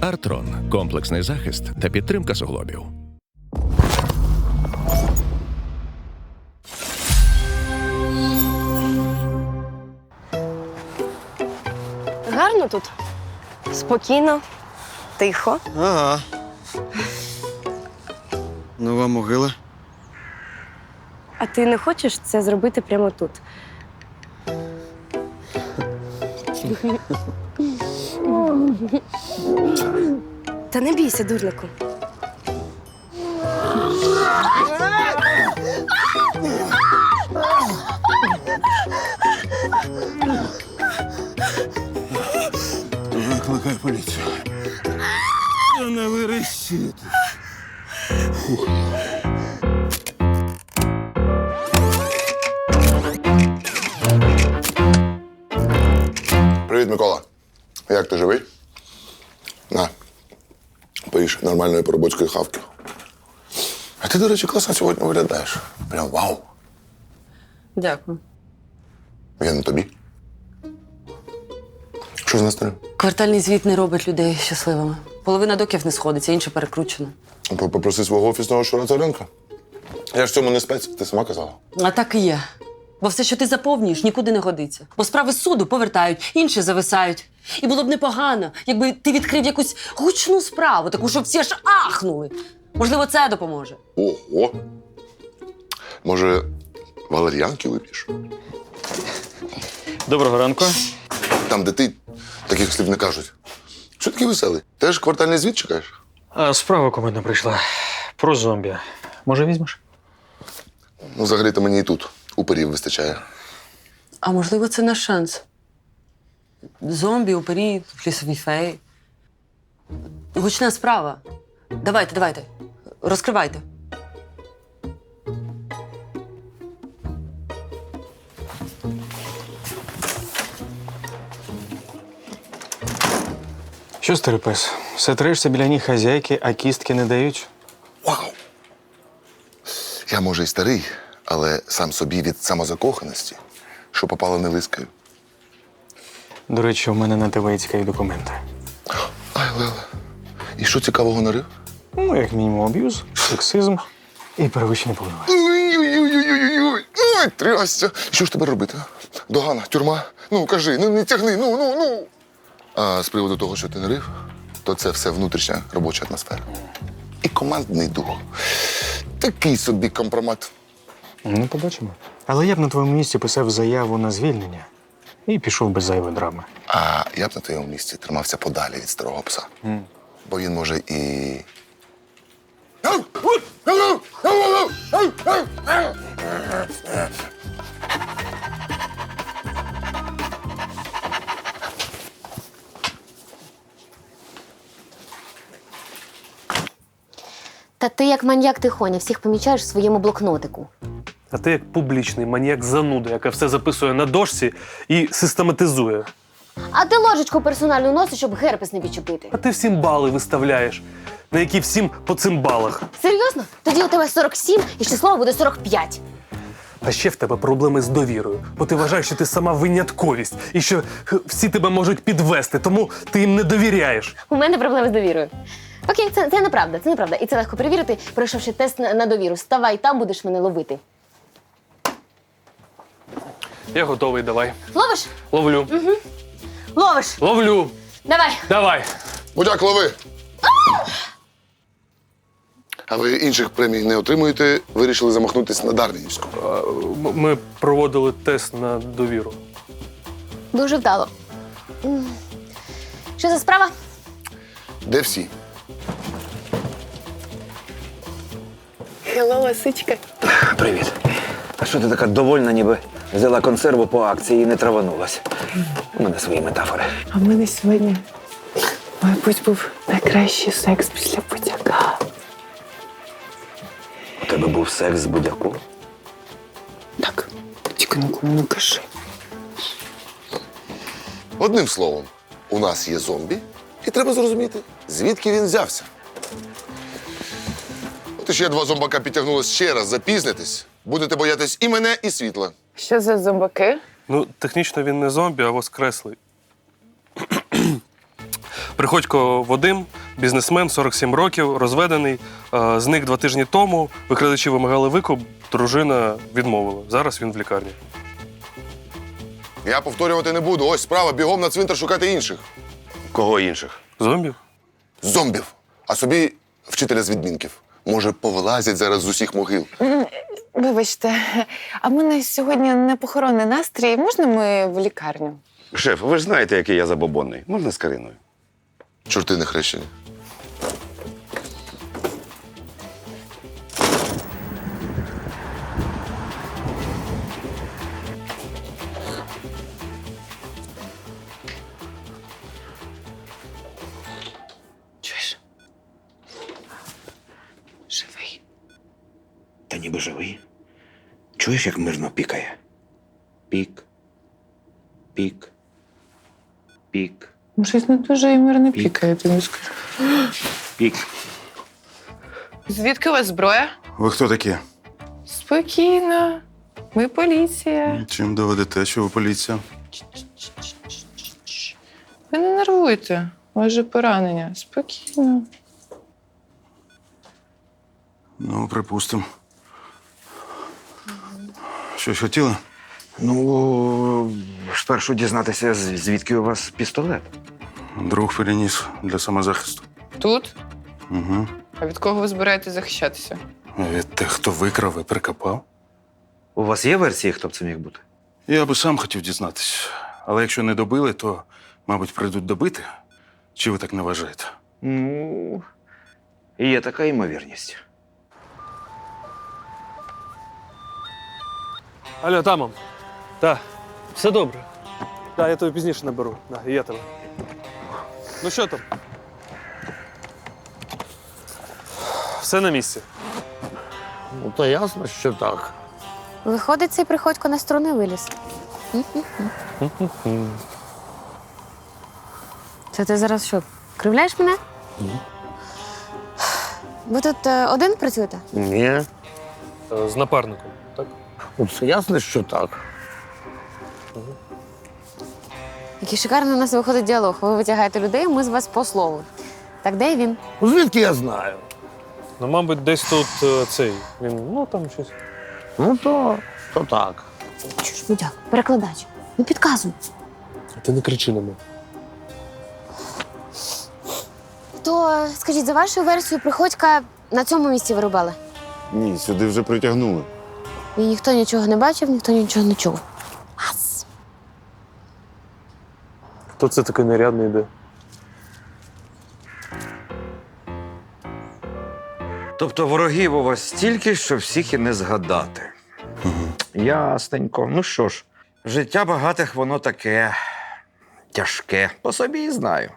Артрон комплексний захист та підтримка суглобів. Гарно тут. Спокійно, тихо. Ага. Нова могила. А ти не хочеш це зробити прямо тут? Та не бійся, дурнику. Викликай поліцію. Не вирішити. Привіт, Микола. Як ти живий? На. Поїж нормальної поробоцької хавки. А ти, до речі, класно сьогодні виглядаєш. Прям вау. Дякую. Я на тобі. Що з настрою? Квартальний звіт не робить людей щасливими. Половина доків не сходиться, інше перекручено. П- Попроси свого офісного Шура-Царенка. Я ж цьому не спец, ти сама казала. А так і є. Бо все, що ти заповнюєш, нікуди не годиться. Бо справи з суду повертають, інші зависають. І було б непогано, якби ти відкрив якусь гучну справу, таку, щоб всі аж ахнули. Можливо, це допоможе. Ого. Може, валер'янки вип'єш? Доброго ранку. Там, де ти, таких слів не кажуть. Що такий веселий? Теж квартальний звіт чекаєш? А, справа командна прийшла. Про зомбі. Може, візьмеш? Ну, взагалі-то мені і тут уперів вистачає. А можливо, це наш шанс. Зомбі, упері, лісові феї. Гучна справа. Давайте, давайте. Розкривайте. Що, старий пес? Все трешся біля ніг хазяйки, а кістки не дають. Вау! Я, може, й старий, але сам собі від самозакоханості, що попало не лискою. До речі, у мене на тебе є цікаві документи. Ай, Лела. І що цікавого нарив? Ну, як мінімум, аб'юз, сексизм і перевищення повноважень. Ой-ой-ой-ой-ой! Ой, трясся! Що ж тепер робити? а? Догана, тюрма? Ну, кажи, ну не тягни, ну, ну, ну. А з приводу того, що ти нарив, то це все внутрішня робоча атмосфера. І командний дух. Такий собі компромат. Ну, побачимо. Але я б на твоєму місці писав заяву на звільнення і пішов без зайвої драми. А я б на твоєму місці тримався подалі від старого пса. Бо він може і. Та ти як маньяк тихоня, всіх помічаєш в своєму блокнотику. А ти як публічний маніяк зануда, яка все записує на дошці і систематизує. А ти ложечку персональну носиш, щоб герпес не відчепити. А ти всім бали виставляєш, на які всім по цим балах. Серйозно? Тоді у тебе 47 і число буде 45. А ще в тебе проблеми з довірою, бо ти вважаєш, що ти сама винятковість і що х, всі тебе можуть підвести, тому ти їм не довіряєш. У мене проблеми з довірою. Окей, це, це неправда, це неправда. І це легко перевірити, пройшовши тест на, на довіру. Ставай там, будеш мене ловити. Я готовий, давай. Ловиш? Ловлю. Ловиш! Ловлю. Давай! Давай. Будяк, лови! А ви інших премій не отримуєте, вирішили замахнутися на Дарвінівську. М- Ми проводили тест на довіру. Дуже вдало. М. Що за справа? Де всі? Хелло, лисичка. Привіт. А що ти така довольна, ніби взяла консерву по акції і не траванулась? У мене свої метафори. А в мене сьогодні, мабуть, був найкращий секс після потяка. У тебе був секс з будяком? Так, тільки нікому не кажи. Одним словом, у нас є зомбі, і треба зрозуміти, звідки він взявся. От ще два зомбака підтягнулось ще раз запізнитись. Будете боятись і мене, і світла. Що за зомбаки? Ну, технічно він не зомбі, а воскреслий. Приходько Вадим, бізнесмен, 47 років, розведений. Е, Зник два тижні тому. Викрадачі вимагали викуп, дружина відмовила. Зараз він в лікарні. Я повторювати не буду. Ось справа, бігом на цвинтар шукати інших. Кого інших? Зомбів? Зомбів. А собі вчителя з відмінків. Може, повилазять зараз з усіх могил. Вибачте, а в мене сьогодні не похоронний настрій. Можна ми в лікарню? Шеф, ви ж знаєте, який я забобонний. Можна з Кариною? Чорти не хрещені. Чуєш, як мирно пікає? Пік. Пік. Пік. Ну, Щось не дуже і мирно Пік. пікає, тобі скажу. Пік. Звідки у вас зброя? Ви хто такі? Спокійно. Ми поліція. Чим доведете, що ви поліція? Ви не нервуйте. У вас же поранення. Спокійно. Ну, припустимо. Щось хотіли? Ну, спершу дізнатися, звідки у вас пістолет. Друг переніс для самозахисту. Тут? Угу. А від кого ви збираєтесь захищатися? Від тих, хто викрав і прикопав. У вас є версії, хто б це міг бути? Я би сам хотів дізнатись. Але якщо не добили, то, мабуть, прийдуть добити. Чи ви так не вважаєте? Ну, є така ймовірність. Алло, тамом. Так, все добре. Так, я тебе пізніше наберу. Да, я тебе. Ну що там? Все на місці. Ну, то ясно, що так. Виходить, цей приходько на струни виліз. Це ти зараз що, кривляєш мене? Ви тут е, один працюєте? Ні. Е, З напарником, так? Ну, це ясно, що так. Який шикарний у нас виходить діалог. Ви витягаєте людей, ми з вас по слову. Так де він? Ну, звідки я знаю? Ну, мабуть, десь тут е, цей. Він, ну там щось. Ну, то, то так. Чуєш, будяк, перекладач. Не підказуй. Ти не кричи на мене. То скажіть, за вашою версією, приходька на цьому місці вирубали. Ні, сюди вже притягнули. І ніхто нічого не бачив, ніхто нічого не чув. Ас. Хто це такий нарядний йде? Тобто ворогів у вас стільки, що всіх і не згадати. Ясненько. Ну що ж, життя багатих воно таке тяжке. По собі і знаю.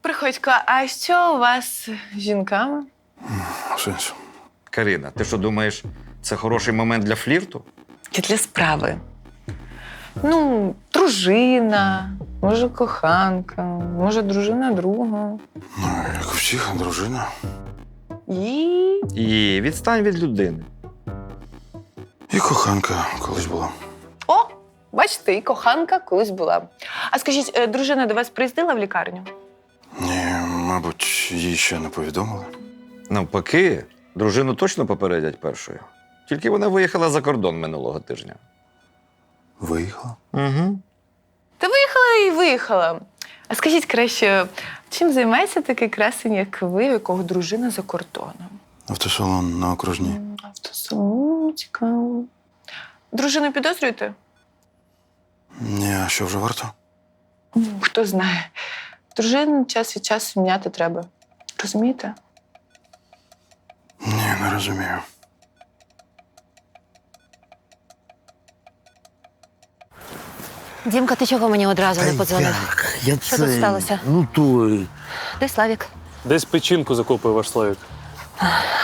Приходько, а що у вас з жінками? Сенс. Карина, ти що думаєш, це хороший момент для флірту? Це для справи. Ну, дружина, може, коханка, може, дружина друга. Ну, як у всіх, дружина. І І відстань від людини. І коханка колись була. О, бачите, і коханка колись була. А скажіть, е, дружина до вас приїздила в лікарню? Ні, мабуть, їй ще не повідомили. Навпаки, дружину точно попередять першою. Тільки вона виїхала за кордон минулого тижня. Виїхала. Угу. Та виїхала і виїхала. А скажіть краще, чим займається такий красень, як ви, у якого дружина за кордоном? Автосалон на окружній. Автосалон, цікаво. Дружину підозрюєте? Ні, а що вже варто? Хто знає. Дружину час від часу міняти треба. Розумієте? Ні, не розумію. Дімка, ти чого мені одразу не подзвонив? як? Я Що це... тут сталося? Ну той. Де Славік? Десь печінку закопує ваш Славік.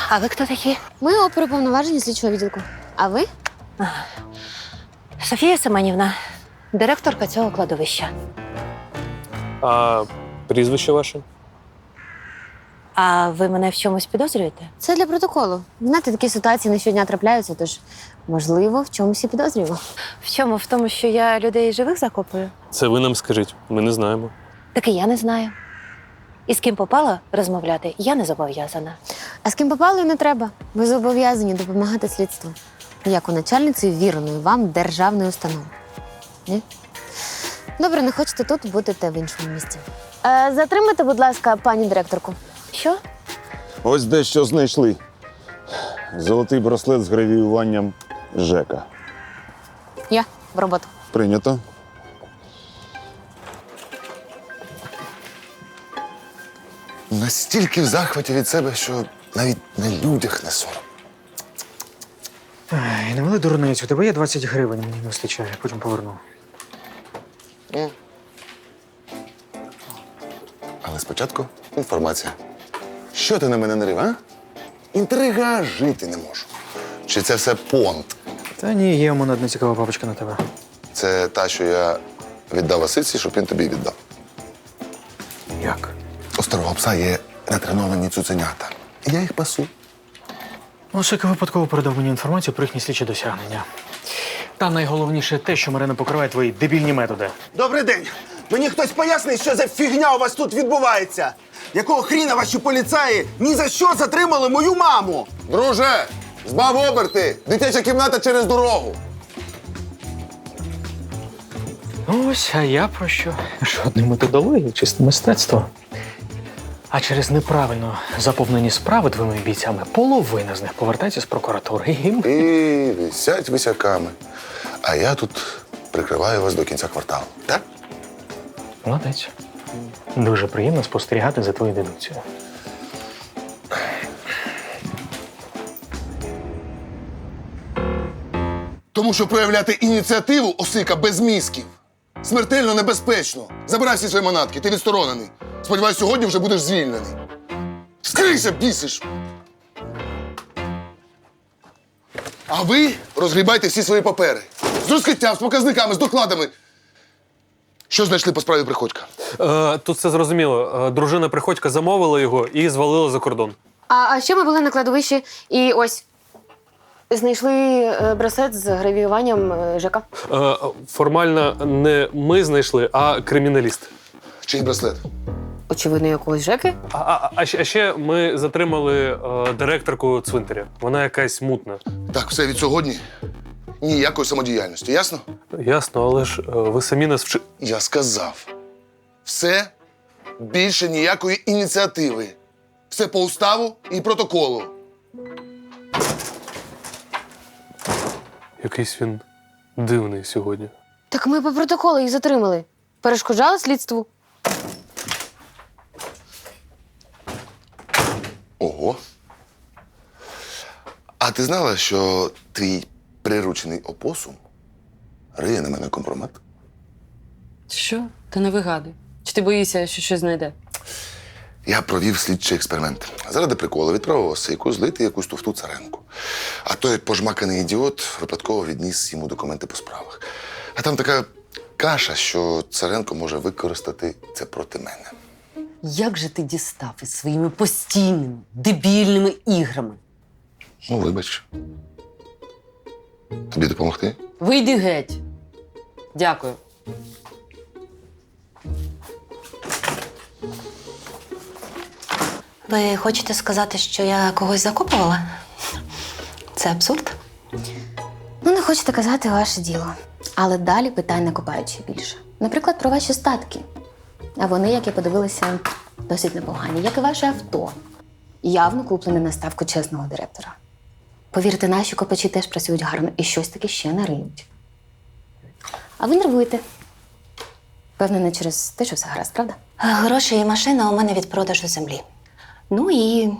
А ви хто такі? Ми оперуповноважені слідчого відділку. А ви? Софія Семенівна, директорка цього кладовища. А прізвище ваше? А ви мене в чомусь підозрюєте? Це для протоколу. Знаєте, такі ситуації не щодня трапляються, тож, можливо, в чомусь і підозрюємо. В чому? В тому, що я людей живих закопую? Це ви нам скажіть, ми не знаємо. Так і я не знаю. І з ким попала розмовляти, я не зобов'язана. А з ким попало, і не треба. Ви зобов'язані допомагати слідству. Як у начальниці вірної вам державної установи. Ні? Добре, не хочете тут, будете в іншому місці. Е, затримайте, будь ласка, пані директорку. Що? Ось дещо знайшли. Золотий браслет з гравіюванням Жека. Я в роботу. Прийнято. Настільки в захваті від себе, що навіть на людях не сором. Ай, не вели дурницю, у тебе є 20 гривень, мені не вистачає, потім поверну. Але спочатку інформація. Що ти на мене нарив, а? Інтрига жити не можу. Чи це все понт? Та ні, є у мене одна цікава папочка на тебе. Це та, що я віддав Васильці, щоб він тобі віддав. Як? У старого пса є натреновані цуценята. Я їх пасу. Осика випадково передав мені інформацію про їхні слідчі досягнення. Та найголовніше те, що Марина покриває твої дебільні методи. Добрий день. Мені хтось пояснить, що за фігня у вас тут відбувається. Якого хріна ваші поліцаї ні за що затримали мою маму? Друже, збав оберти! Дитяча кімната через дорогу. Ось, а я про що? Жодної методології, чисте мистецтво. А через неправильно заповнені справи твоїми бійцями половина з них повертається з прокуратури. І І висять висяками. А я тут прикриваю вас до кінця кварталу. Так? Молодець. Дуже приємно спостерігати за твоєю дедукцією. Тому що проявляти ініціативу осика без мізків. Смертельно небезпечно. Забирай всі свої манатки, ти відсторонений. Сподіваюсь, сьогодні вже будеш звільнений. Скрийся, бісиш. А ви розгрібайте всі свої папери. З розкриттям, з показниками, з докладами. Що знайшли по справі Приходька? Е, тут все зрозуміло. Е, дружина Приходька замовила його і звалила за кордон. А, а ще ми були на кладовищі і ось. Знайшли е, браслет з гравіюванням е, Жека. Е, формально не ми знайшли, а криміналіст. Чий браслет? Очевидно, якогось Жеки. А, а, а, ще, а ще ми затримали е, директорку цвинтаря. Вона якась мутна. Так, все від сьогодні. Ніякої самодіяльності, ясно? Ясно, але ж е, ви самі нас вчи. Я сказав. Все більше ніякої ініціативи. Все по уставу і протоколу. Якийсь він дивний сьогодні. Так ми по протоколу їх затримали. Перешкоджали слідству. Ого. А ти знала, що твій приручений опосум риє на мене компромат? Що? Ти не вигадуй. Чи ти боїшся, що щось знайде? Я провів слідчий експеримент. Заради приколу відправив осику злити якусь туфту царенку. А той пожмаканий ідіот випадково відніс йому документи по справах. А там така каша, що царенко може використати це проти мене. Як же ти дістав із своїми постійними дебільними іграми? Ну, вибач. Тобі допомогти? Вийди геть. Дякую. Ви хочете сказати, що я когось закопувала? Це абсурд? Ну, не хочете казати ваше діло. Але далі питань накопають ще більше. Наприклад, про ваші статки. А вони, як я подивилася, досить непогані, як і ваше авто. Явно куплене на ставку чесного директора. Повірте, наші копачі теж працюють гарно і щось таке ще нариють. А ви нервуєте. Певно, не через те, що все гаразд, правда? Гроші і машина у мене від продажу землі. Ну і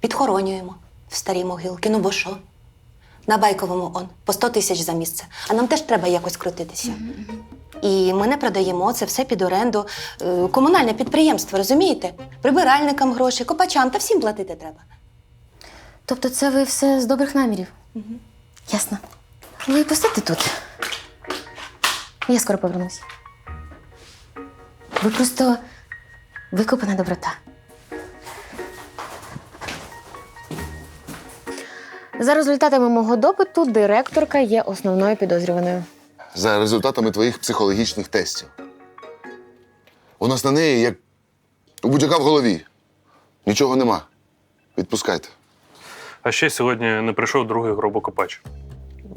підхоронюємо в старій могилки. Ну бо що? На байковому он по 100 тисяч за місце. А нам теж треба якось крутитися. І ми не продаємо це все під оренду. Е, Комунальне підприємство, розумієте? Прибиральникам гроші, копачам та всім платити треба. Тобто це ви все з добрих намірів? Угу. Ясно. Ну, ви посидьте тут. Я скоро повернусь. Ви просто викопана доброта. За результатами мого допиту директорка є основною підозрюваною. За результатами твоїх психологічних тестів. У нас на неї як у будь-яка в голові. Нічого нема. Відпускайте. А ще сьогодні не прийшов другий гробокопач.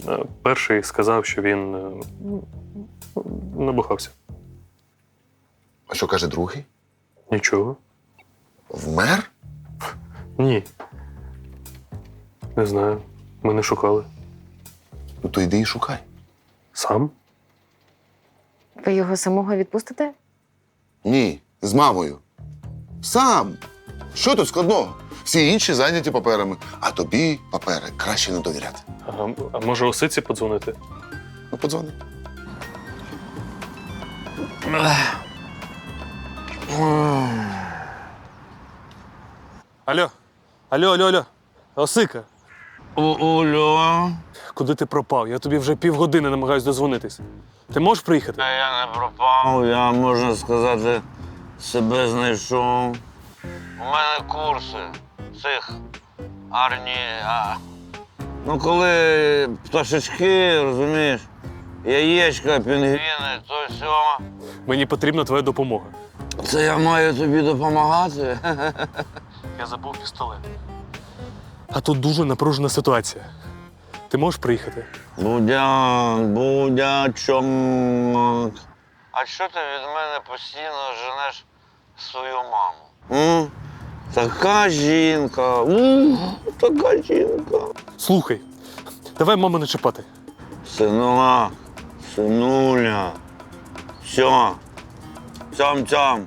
Е, Перший сказав, що він е, набухався. А що каже другий? Нічого. Вмер? Ні. Не знаю. Ми не шукали. Ну то йди і шукай. Сам? Ви його самого відпустите? Ні, з мамою. Сам. Що тут складного? Всі інші зайняті паперами, а тобі папери краще не довіряти. А, а може осиці подзвонити? Ну, подзвони. Алло. Алло, алло, алло. Осика. Олю. Куди ти пропав? Я тобі вже півгодини намагаюсь дозвонитись. Ти можеш приїхати? Я не пропав, я, можна сказати, себе знайшов. У мене курси цих арні. А... Ну, коли пташечки, розумієш, яєчка, пінгвіни, то все. Мені потрібна твоя допомога. Це я маю тобі допомагати. Я забув пістолет. А тут дуже напружена ситуація. Ти можеш приїхати? Будяк, будячок. А що ти від мене постійно женеш свою маму? М? Така жінка. У, така жінка. Слухай, давай маму не чіпати. Синула, синуля. Все. Цям-цям.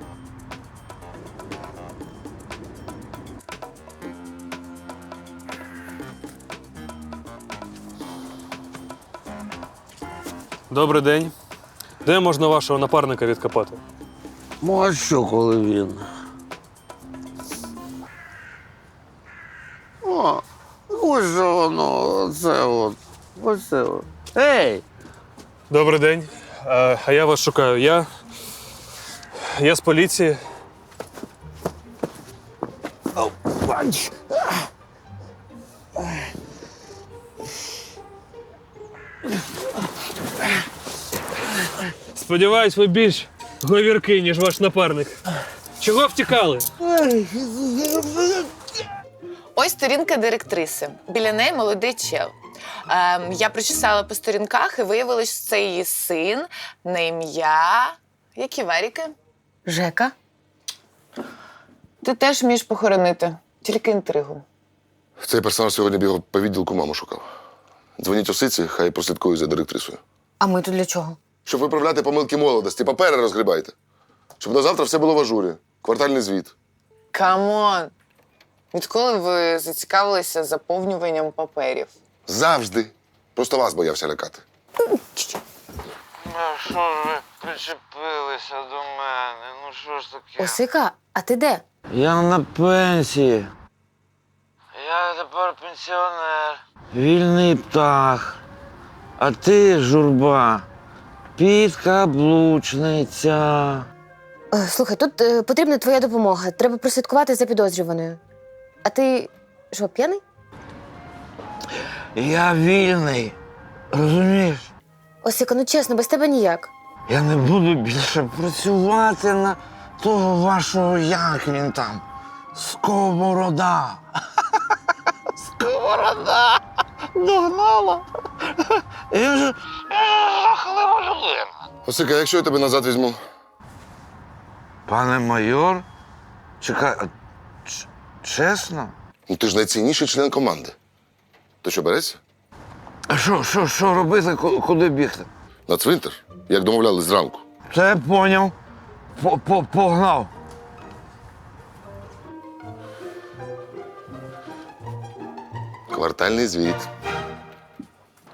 Добрий день. Де можна вашого напарника відкопати? Ну, а що, коли він? Воно, це от. Ось це от. Ей! Добрий день. А, а я вас шукаю. Я. Я з поліції. Сподіваюсь, ви більш говірки, ніж ваш напарник. Чого втікали? Ось сторінка директриси. Біля неї молодий чел. Ем, я прочесала по сторінках і виявилось, що це її син на ім'я. Які варіки? Жека? Ти теж вмієш похоронити, тільки інтригу. Цей персонаж сьогодні бігав по відділку, маму шукав. Дзвоніть осиці, хай прослідкують за директрисою. А ми тут для чого? Щоб виправляти помилки молодості, папери розгрібайте. Щоб на завтра все було в ажурі. Квартальний звіт. Камон! Відколи ви зацікавилися заповнюванням паперів? Завжди. Просто вас боявся лякати. Ну що ж ви причепилися до мене? Ну що ж таке? Осика, а ти де? Я на пенсії. Я тепер пенсіонер. Вільний птах. А ти, журба, підкаблучниця. Е, Слухай, тут е, потрібна твоя допомога. Треба прослідкувати за підозрюваною. А ти що, п'яний? Я вільний. Розумієш? Осика, ну чесно, без тебе ніяк. Я не буду більше працювати на того вашого, як він там. Сковорода. Сковорода. Догнала. Я ж жахлива людина. Осика, якщо я тебе назад візьму, Пане майор, чекай, а чесно? ну ти ж найцінніший член команди. То що береться? А що, що, що робити, ку- куди бігти? На цвинтар, як домовлялись зранку. Це я поняв. По- по- Погнав. Квартальний звіт.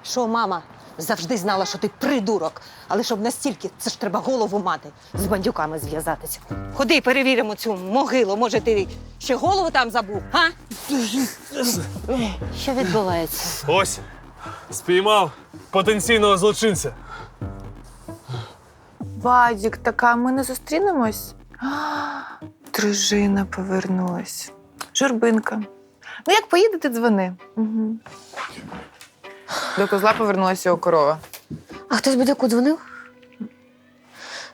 Що, мама, завжди знала, що ти придурок. Але щоб настільки, це ж треба голову мати з бандюками зв'язатися. Ходи, перевіримо цю могилу. Може, ти ще голову там забув, а? Що відбувається? Ось. Спіймав потенційного злочинця. Бадік, така ми не зустрінемось? Дружина повернулась. Журбинка. Ну, як поїдете, дзвони. Угу. До козла повернулася його корова. А хтось будь-яку дзвонив?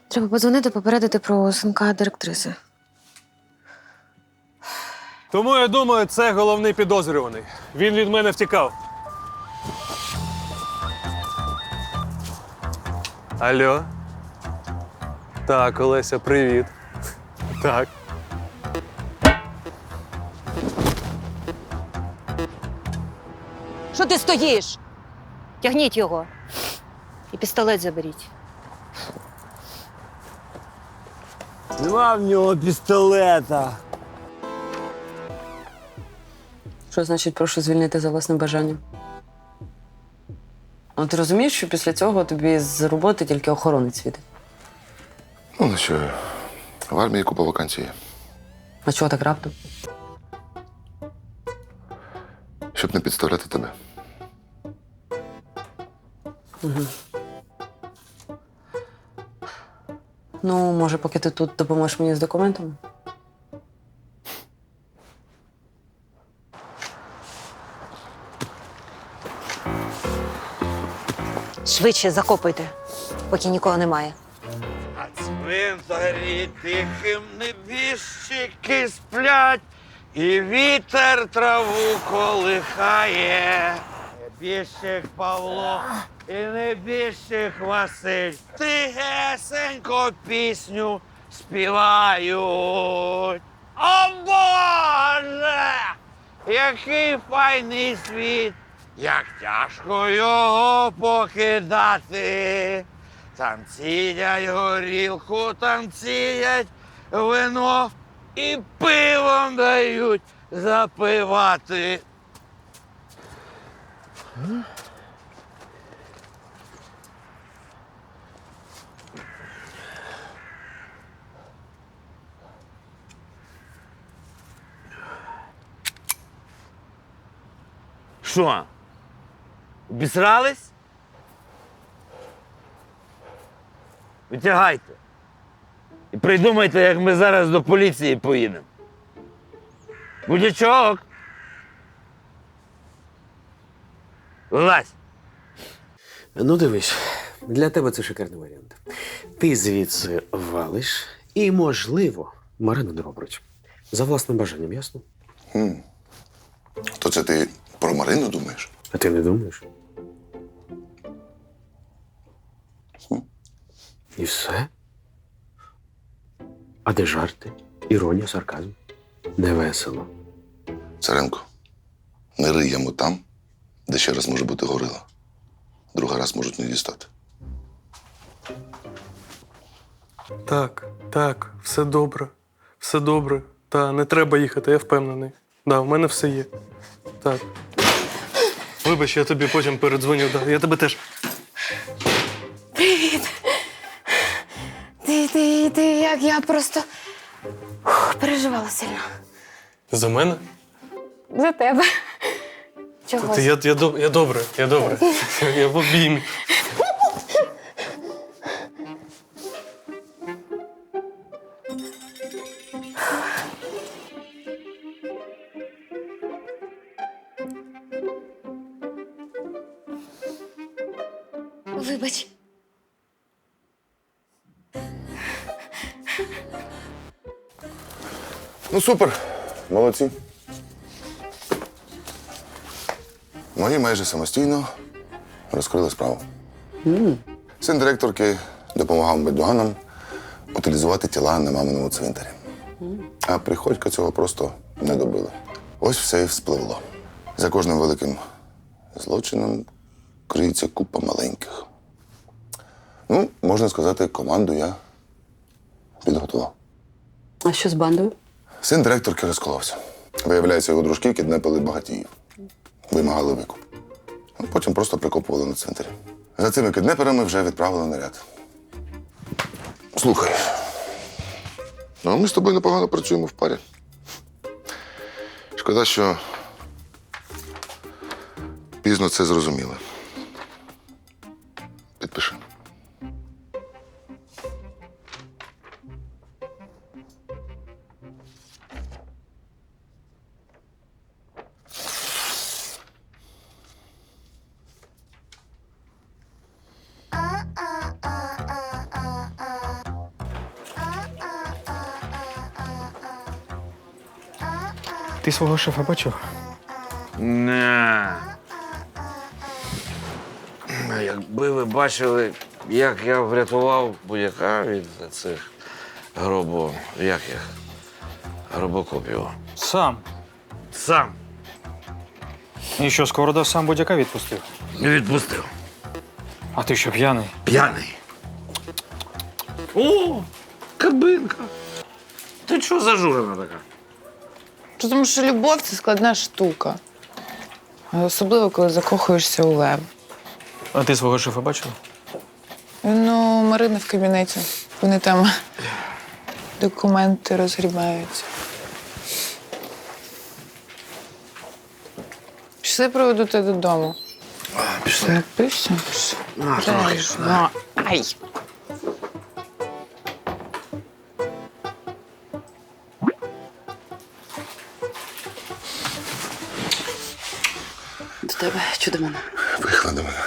Треба подзвонити, попередити про синка директриси. Тому я думаю, це головний підозрюваний. Він від мене втікав. Алло. Так, Олеся, привіт. Так. Що ти стоїш? Тягніть його. І пістолет заберіть. Нема в нього пістолета. Що значить прошу звільнити за власним бажанням? А ти розумієш, що після цього тобі з роботи тільки охоронець віде? Ну, ну що, в армії купа вакансій. є. А чого так раптом? Щоб не підставляти тебе. Ну, може, поки ти тут допоможеш мені з документами? Швидше закопуйте, поки нікого немає. На цвинтарі тихим небіжчики сплять, і вітер траву колихає. Небіжчик Павло і небіжчик Василь тихесенько пісню співають. О Боже! Який файний світ! Як тяжко його покидати. Там цідять горілку, там цідять вино і пивом дають запивати. Що? Обісрались? Витягайте. І придумайте, як ми зараз до поліції поїдемо. Будячок. Вилазь. Ну, дивись, для тебе це шикарний варіант. Ти звідси валиш і, можливо, Марину Дробрич. За власним бажанням, ясно? Хм. То це ти про Марину думаєш? А ти не думаєш? І все? А де жарти? Іронія, сарказм? Не весело. Царенко, не рий яму там, де ще раз може бути горила. Другий раз можуть не дістати. Так, так, все добре. Все добре. Та не треба їхати, я впевнений. Да, в мене все є. Так. Вибач, я тобі потім передзвоню. Да. Я тебе теж. Привіт! Ти, ти, ти, як я просто Ух, переживала сильно. За мене? За тебе. Чого? Ти, я, я, доб- я добре, я добре. Я в обіймі. Вибач. Ну, супер. Молодці. Ми майже самостійно розкрили справу. Син директорки допомагав медуганам утилізувати тіла на маминому цвинтарі. А приходька цього просто не добили. Ось все і вспливло. За кожним великим злочином криється купа маленьких. Можна сказати, команду я підготував. А що з бандою? Син директорки розколовся. Виявляється, його дружки кіднепили багатіїв. Вимагали викуп. Ну, Потім просто прикопували на цвинтарі. За цими кіднеперами вже відправили наряд. Слухай. Ну, ми з тобою непогано працюємо в парі. Шкода, що пізно це зрозуміли. Свого шефа бачив? Не. А Якби ви бачили, як я врятував будь-яка від цих гробу. Як їх? Гробокопів. Сам. Сам І що, Сковорода сам будь-яка відпустив? не відпустив. А ти що, п'яний? П'яний. О, кабинка. Ти чого зажурена така? Тому що любов це складна штука. Особливо, коли закохуєшся у Лев. А ти свого шефа бачив? Ну, Марина в кабінеті. Вони там документи розгрібають. Пішли проведу тебе додому. Пішли. Напишся. На, трохи. Ну, Ай. Тебе чи до мене? Приїхала до мене.